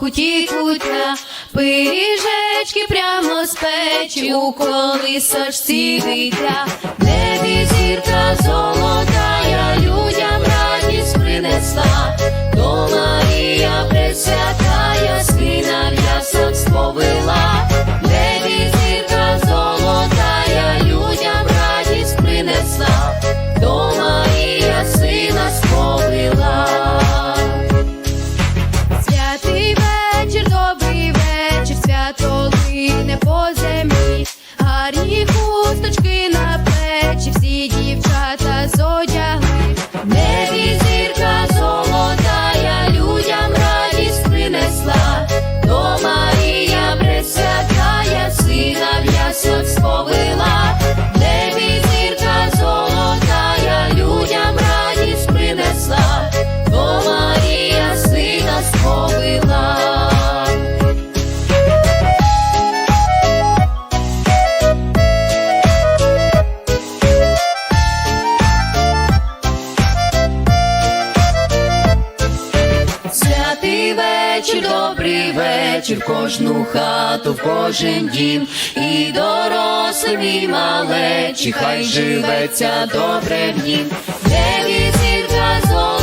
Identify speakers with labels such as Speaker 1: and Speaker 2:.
Speaker 1: боку тікуття, пиріжечки прямо з печі у колисочці дитя, в небі зірка золотая, людям радість принесла, то Марія пресвятая, сина в ясах сповила, в небі зірка золотая, людям радість принесла, хусточки Святий вечір, добрий вечір, в кожну хату, в кожен дім, і дорослим, і малечі, хай живеться добре в нім. Де зірка золота,